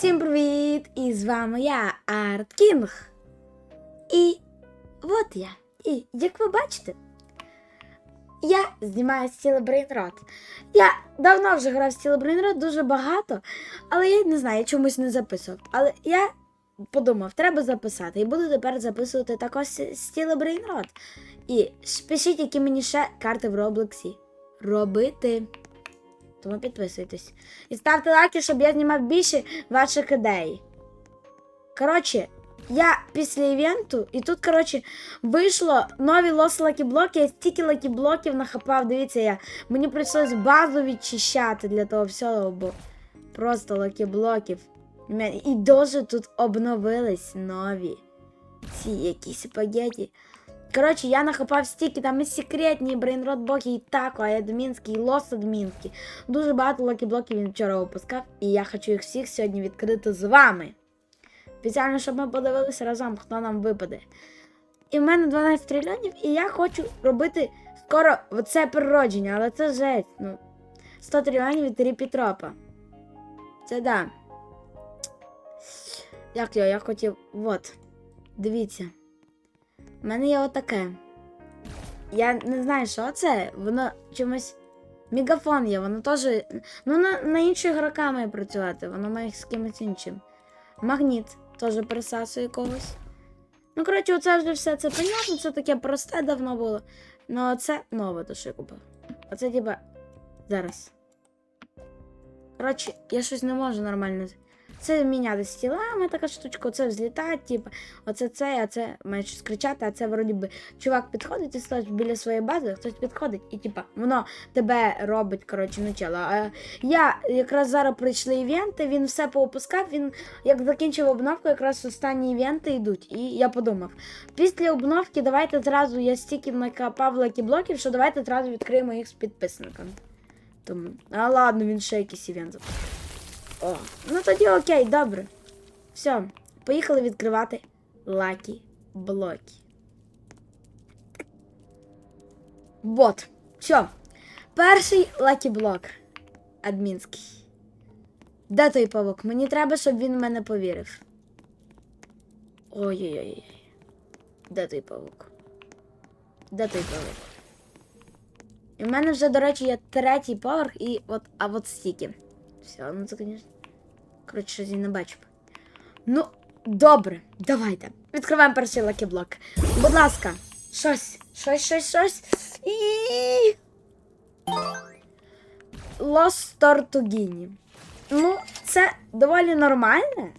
Всім привіт! І з вами я, Арт Кінг. І от я. І як ви бачите, я знімаю стіли Брейнрот. Я давно вже грав в стіли Брейнрот, дуже багато, але я не знаю, я чомусь не записував. Але я подумав, треба записати. І буду тепер записувати також стіли Брейнрот. І пишіть, які мені ще карти в Роблоксі робити. Тому підписуйтесь. І ставте лайки, щоб я знімав більше ваших ідей. Коротше, я після івенту, і тут, коротше, вийшло нові лос лакіблоки, я стільки лакіблоків нахапав. Дивіться, я. Мені прийшлось базу відчищати для того всього, бо просто лакіблоків. І дуже тут обновились нові. Ці якісь спагеті. Коротше, я нахапав стільки, там і секретні, брейнрот блоки, і тако, і адмінські, і лос адмінські. Дуже багато локі-блоків він вчора випускав, і я хочу їх всіх сьогодні відкрити з вами. Спеціально, щоб ми подивилися разом, хто нам випаде. І в мене 12 трильйонів, і я хочу робити скоро оце природження, але це жесть. Ну, 100 трильйонів від Ріпітропа. Це да. Як його, я хотів. Вот. Дивіться. У мене є отаке. Я не знаю, що це. Воно чомусь. Мегафон є, воно теж. Ну, на, на інших ігрока має працювати, воно має з кимось іншим. Магніт теж присасує когось. Ну, коротше, оце вже все це понятно, це таке просте давно було. Ну, це нове, то що я купив. Оце типа. Зараз. Коротше, я щось не можу нормально. Це міняти стілами, така штучка, оце взлітати, типу, оце це, а це щось кричати, а це вроді би чувак підходить і стоїть біля своєї бази, хтось підходить, і типа воно тебе робить, коротше, начало. А я якраз зараз прийшли івенти, він все поопускав, він як закінчив обновку, якраз останні івенти йдуть. І я подумав, після обновки давайте зразу я стільки накапав лакі-блоків, що давайте зразу відкриємо їх з підписниками. Тому, а ладно, він ще якийсь івент запустив. О, ну тоді окей, добре. Все, поїхали відкривати лакі блоки. Вот. Все. Перший лакі блок. Адмінський. Де той павук? Мені треба, щоб він в мене повірив. Ой-ой-ой. Де той павук? Де той павук? І в мене вже, до речі, є третій поверх і от, а от стільки. Все, ну це, звісно. Коротше, щось я не бачу. Ну, добре, давайте. Відкриваємо перший лакіблок. Будь ласка, щось, щось, щось, щось. Лос Тортугіні. Ну, це доволі нормальне.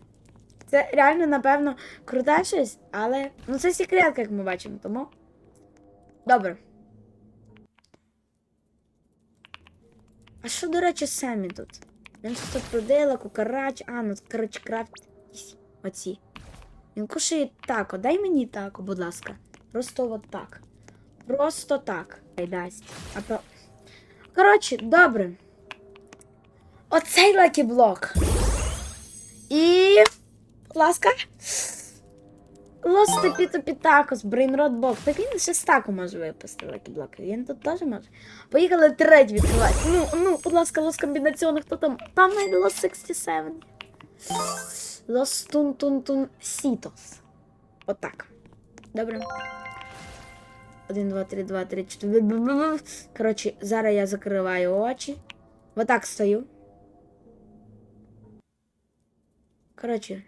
Це реально, напевно, круте щось, але. Ну, це секретка, як ми бачимо, тому. Добре. А що, до речі, самі тут? Він щось тут продає, кукарач, а, ну, коротше, крафт. Оці. Він кушає тако. Дай мені тако, будь ласка. Просто от так. Просто так. Дасть. А то... Коротше, добре. Оцей лакіблок. І. Будь ласка. Лос Тепіто Пітакос, Брейнрод Бок. Так він ще може випасти лакіблок. Він тут теж може. Поїхали третій відкривати. Ну, ну, будь ласка, лос комбінаційних, хто там? Там навіть лос 67. Лос тун тун тун сітос. Отак. Добре. Один, два, три, два, три, чотири. Коротше, зараз я закриваю очі. Отак стою. Коротше.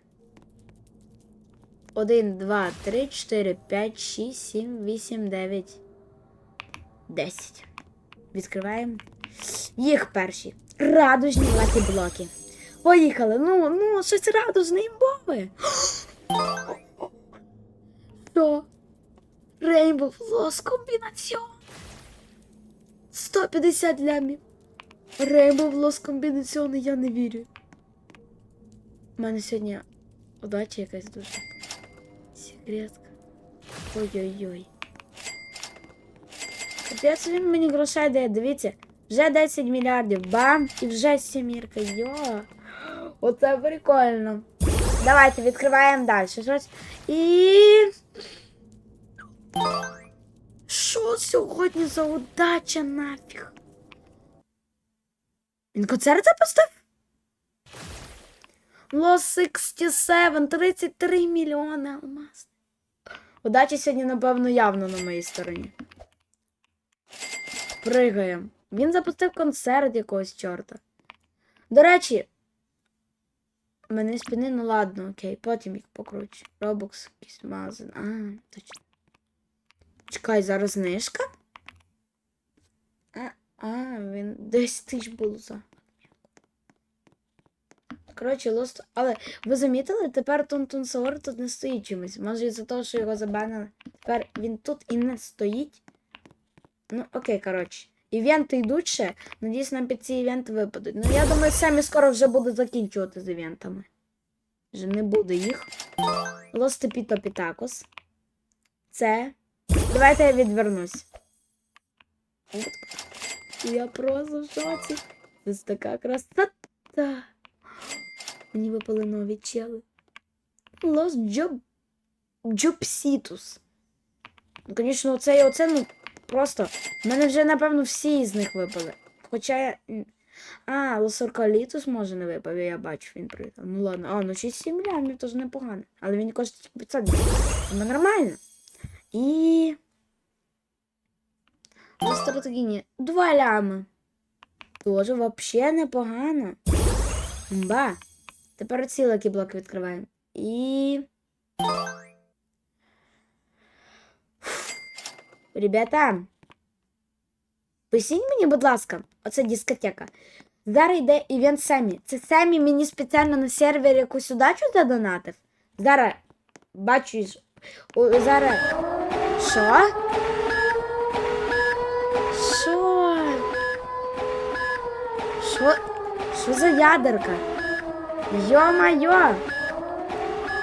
1, 2, 3, 4, 5, 6, 7, 8, 9, 10. Відкриваємо. Їх перші. Радужні лакі-блоки. Поїхали. Ну, ну, щось радужне імбове. Що? Рейнбов лос комбінаціон. 150 лямів. Рейнбов лос комбінаціон, я не вірю. У мене сьогодні удача якась дуже. Секретка. Ой-ой-ой. Капець він мені грошей дає, дивіться. Вже 10 мільярдів. Бам! І вже сімірка. Йо. Оце прикольно. Давайте відкриваємо далі. Щось. І. Що сьогодні за удача нафіг? Він концерт запустив? Lost 67, 33 мільйони алмаз. Удача сьогодні, напевно, явно на моїй стороні. Пригаємо. Він запустив концерт якогось чорта. До речі, мене спини, ну ладно, окей, потім їх покручу. Робокс, якийсь магазин. А, точно. Чекай, зараз знижка? А, а він 10 тисяч було за. Коротше, лост. Але ви замітили, тепер Тунтун Саор тут не стоїть чимось. Може із-за того, що його забанили. Тепер він тут і не стоїть. Ну, окей, коротше. Івенти йдуть ще. Надіюсь, нам під ці івенти випадуть. Ну, я думаю, самі скоро вже буду закінчувати з івентами. Вже не буде їх. Лости Піто Пітакос. Це. Давайте я відвернусь. Я просто в шоці. Це така красота. Мені випали нові чели. Лос Джоб... Джобсітус. Ну, Звісно, оце і оце, ну, просто. У мене вже, напевно, всі з них випали. Хоча я. А, Лосоркалітус може не випав, я бачу, він привітав. Ну ладно, а, ну 6-7 лямів, то непогано. Але він коштує 500 Ну нормально. І. Стратегіні. Два лями. Тоже вообще непогано. Ба. Тепер ці лакі блоки відкриваємо. І. Ребята. Поясніть мені, будь ласка, оце дискотека. Зараз йде івент Семі. Це Семі мені спеціально на сервері якусь удачу задонатив. Зараз бачу. о, Зараз. Що? Що? Що? Що за ядерка? Йо-майо!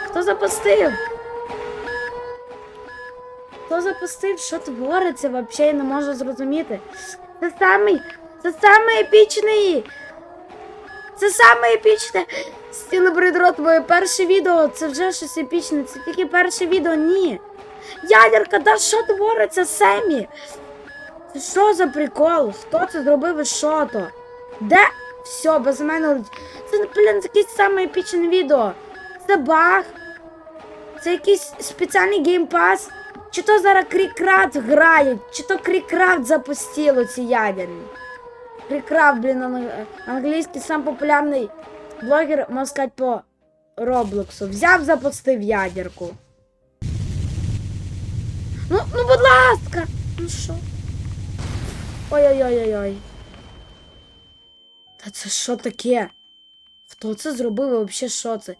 Хто запустив? Хто запустив? Що твориться? Вообще я не можу зрозуміти. Це самий, це самий епічний. Це саме епічне. Стілебридрот, моє перше відео. Це вже щось епічне. Це тільки перше відео. Ні. Ядерка, да що твориться, Семі? Це що за прикол? Хто це зробив і що то? Де? Все, без мене. Це, блін, якесь саме епічне відео. Це баг. Це якийсь спеціальний геймпас. Чи то зараз Крікрафт грають, чи то Крікрафт запустило ці ядерні. Крікрафт, блін, ан- англійський сам популярний блогер, можна сказати, по Роблоксу. Взяв, запустив ядерку. Ну, ну, будь ласка! Ну що? Ой-ой-ой-ой-ой. Та це що таке? Хто це зробив і взагалі що це?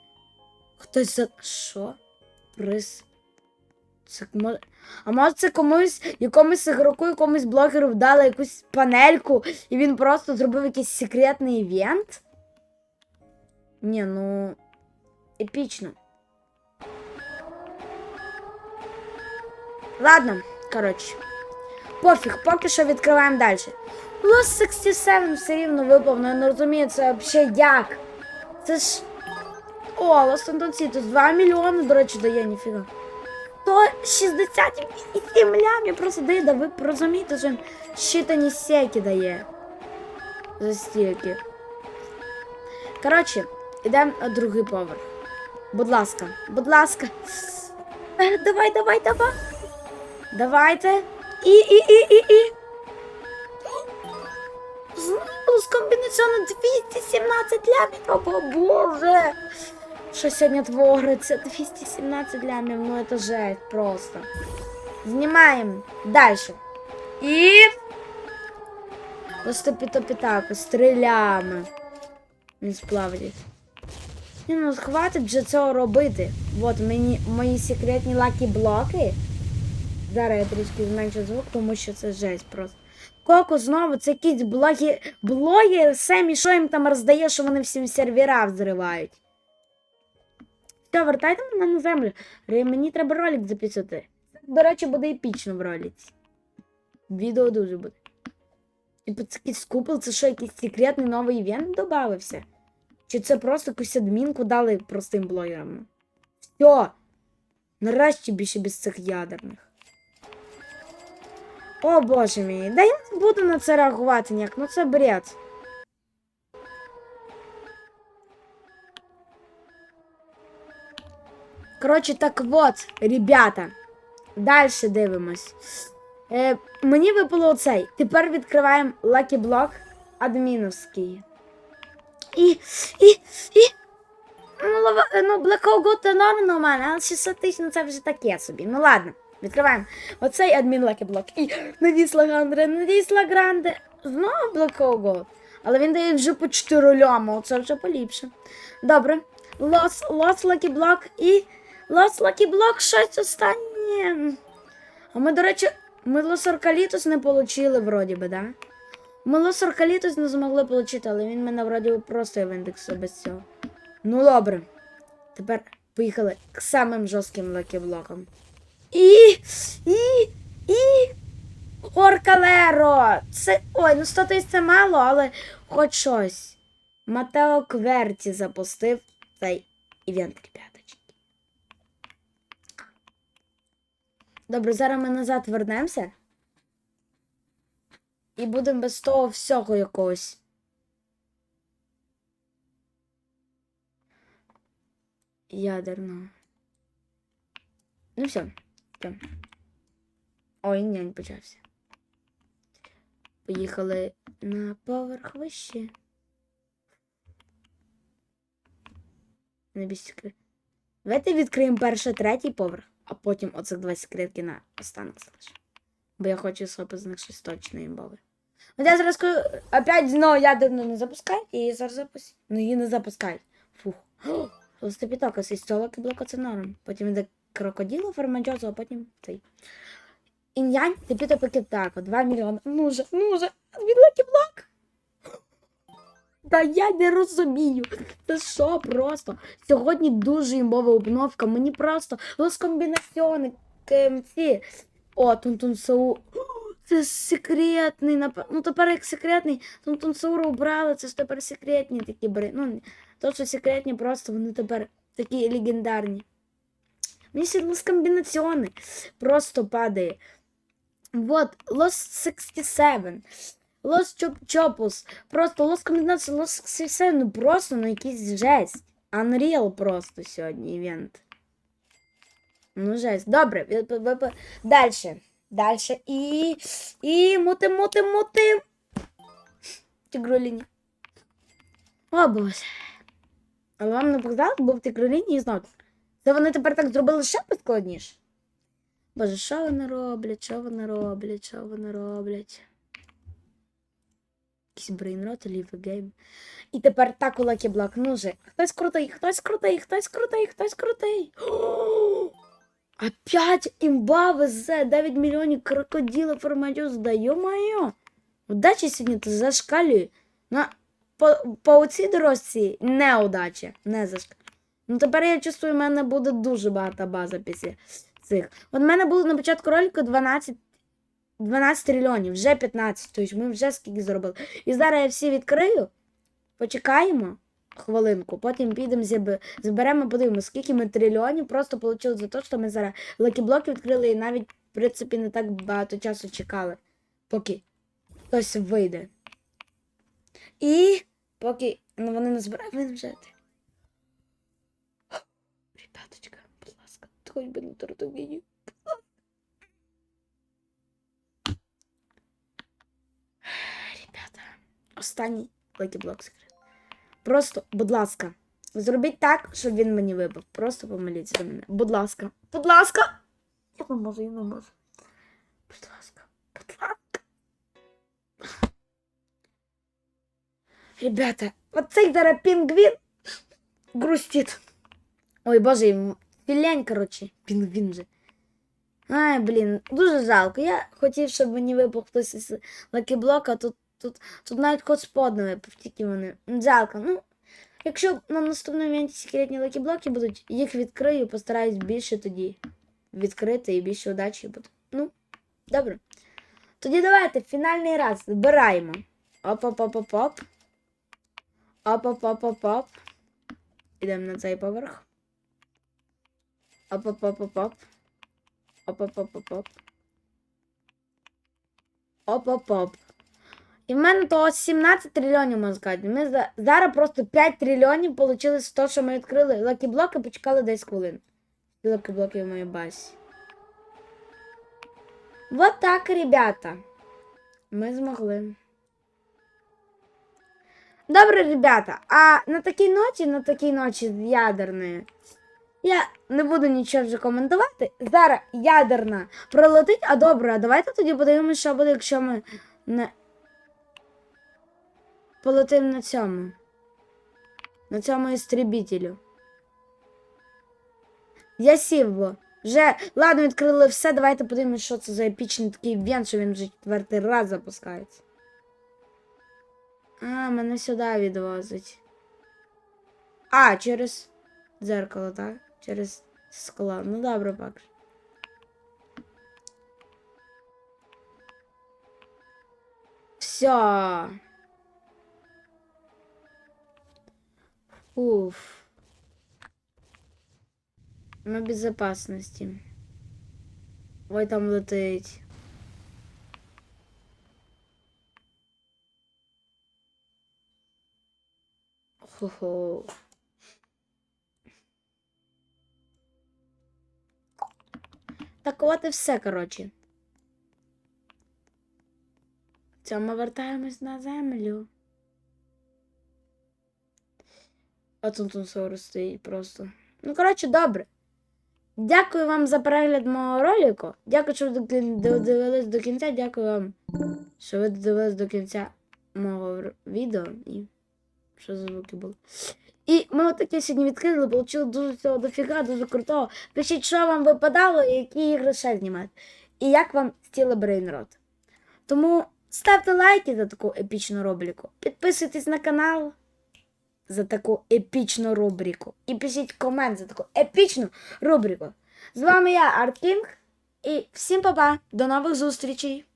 Хтось за. Що? Приз. Це А може це комусь, якомусь ігроку, якомусь блогеру вдали якусь панельку, і він просто зробив якийсь секретний івент? Ні, ну. Епічно. Ладно, коротше. Пофіг, поки що відкриваємо далі. Lost 67 все рівно випав, я не розумію, це взагалі як. Це ж. О, Lost Anton 2 мільйони, до речі, дає, ніфіга. То 67 лямів просто дає, да ви розумієте, що щитані секи дає. За стільки. Коротше, йдемо на другий поверх. Будь ласка, будь ласка. Е, Давай, давай, давай. Давайте. І, і, і, і, і. Знову з комбінаціону 217 лямів. О, боже. Що сьогодні твориться? 217 лямів, ну це жесть просто. Знімаємо далі. І. Просто пітопітаку, стрілями. Він сплавить. Ні, ну хватить вже цього робити. От мені мої секретні лакі блоки. Зараз я трішки зменшу звук, тому що це жесть просто. Коко знову це якийсь блогер, блогер Семі, що їм там роздає, що вони всім сервера взривають. Все, вертайте мене на землю. Мені треба ролик записати. До речі, буде епічно в ролиці. Відео дуже буде. Типу, це якийсь купол, це що, якийсь секретний новий івент додався? Чи це просто якусь адмінку дали простим блогерам? Все. Нарешті більше без цих ядерних. О боже мій, да я не буду на це реагувати ніяк, ну це бред. Коротше, так от, ребята. Далі дивимось. Е, мені випало оцей. Тепер відкриваємо Lucky Block адміновський. І. І. І. Ну, ну Black Hole Good норм нормально, але 600 тисяч, ну це вже таке собі. Ну ладно, відкриваємо. Оцей адмін Block. І надісла Гандре, надісла Гранде. Знову Hole Але він дає вже по 4 ляма, це вже поліпше. Добре. Lost Lucky Block і Lucky Block щось останнє. А ми, до речі, ми Лос Аркалітус не отримали, вроді би, да? Ми Лос Аркалітус не змогли отримати, але він мене вроді просто в індексу без цього. Ну добре. Тепер поїхали к самим жорстким лакіблокам. І. І. І. Оркалеро! Це. Ой, ну 100 тисяч це мало, але хоч щось. Матео Кверті запустив цей івент, ребяточки. Добре, зараз ми назад вернемося. І будемо без того всього якогось. Ядерного. Ну все. Все. Ой, ні, не почався. Поїхали на поверх вище. Без секрет. Давайте відкриємо перший, третій поверх, а потім оцих два секретки на останок залишимо. Бо я хочу схопити з них щось точно імбове. От я зараз опять знову ядерну не запускають, і зараз запустять. Ну її не запускають. Фух. Листопітока, з цього блока це норм. Потім йде крокодило, фармаджозу, а потім цей. Ін'янь, поки так, 2 мільйони. Ну же, ну же, відлаки блок. Та я не розумію. Це що просто? Сьогодні дуже імбова обновка. Мені просто розкомбінаціони КМЦ. О, Тунтун Сау. Це секретний, напевно. Ну тепер як секретний, Тунтун Сауру убрали, це ж тепер секретні такі бери. Ну, то, що секретні, просто вони тепер такі легендарні. Мені сідло комбінаціони просто падає. Вот, Lost 67. Lost Chop Chopus. Просто Lost комбінація Lost 67. Ну просто ну якийсь жесть. Unreal просто сьогодні івент. Ну, жесть. Добре, ви- дальше. Дальше. І. І мутим, мутим, мутим. Тигроліні. О, боже. Але вам не показали, був тигроліні і знову. Це вони тепер так зробили ще складніше. Боже, що вони роблять? Що вони роблять? Що вони роблять? Якийсь брейнрот, лівий гейм. І тепер так у Lucky Block. Ну же. Хтось крутий, хтось крутий, хтось крутий, хтось крутий. Опять імба везе 9 мільйонів крокодила форматю здаю моє. Удача сьогодні то зашкалює. На, по, по цій дорожці неудача. Не зашкалює. Ну тепер я чувствую, в мене буде дуже багата база після цих. От в мене було на початку ролику 12, 12 трильйонів, вже 15, тобто ми вже скільки зробили. І зараз я всі відкрию, почекаємо хвилинку, потім підемо зберемо, подивимося, скільки ми трильйонів просто отримали за те, що ми зараз лакіблоки відкрили і навіть, в принципі, не так багато часу чекали, поки хтось вийде. І поки ну, вони не збирають, вже. ласка, хоч би не тортовію. Ребята, останній лакіблок секрет. Просто, будь ласка, зробіть так, щоб він мені випав. Просто помоліться за мене. Будь ласка. Будь ласка. Я не можу, я не можу. Будь ласка, будь ласка. Ребята, вот цей зараз пінгвін грустить. Ой, боже, йому коротше, пінгвін же. Ай, блін, дуже жалко. Я хотів, щоб мені випав хтось із лакіблока, тут, тут, тут навіть хот не випав, тільки вони. Жалко. Ну, якщо на наступному івенті секретні лакіблоки будуть, їх відкрию, постараюсь більше тоді відкрити і більше удачі буде. Ну, добре. Тоді давайте фінальний раз збираємо. Оп-оп-оп-оп-оп. Оп-оп-оп-оп-оп. Ідемо на цей поверх. Оп-оп-оп-оп-оп. Оп-оп-оп-оп-оп. Оп-оп-оп. І в мене то 17 трильйонів, можна сказати. Ми зараз просто 5 трильйонів отримали з того, що ми відкрили лакіблоки, почекали 10 хвилин. блоки блоки в моїй базі. Вот так, ребята. Ми змогли. Добре, ребята, а на такій ночі, на такій ночі ядерної, я не буду нічого вже коментувати. Зараз ядерна пролетить, а добре, а давайте тоді подивимося, що буде, якщо ми не полетимо на цьому. На цьому істребітелю. Я сів, бо. Вже, ладно, відкрили все, давайте подивимося, що це за епічний такий івент, що він вже четвертий раз запускається. А, мене сюди відвозить. А, через дзеркало, так? Через скло. Ну добре, пак. Все. Уф. В безопасности. Ой, там летить. Хо-хо. Так все, коротше. Це ми вертаємось на землю. А тут он стоїть просто. Ну, коротше, добре. Дякую вам за перегляд мого ролику. Дякую, що ви додивились до кінця. Дякую вам, що ви додивились до кінця мого відео. І що за звуки були. І ми отаке сьогодні відкрили, отримали дуже цього дофіга, дуже крутого. Пишіть, що вам випадало і які ігри ще знімати. І як вам стіли Брейнрот. Тому ставте лайки за таку епічну рубрику. Підписуйтесь на канал за таку епічну рубрику. І пишіть комент за таку епічну рубрику. З вами я, Арткінг. І всім па-па. До нових зустрічей!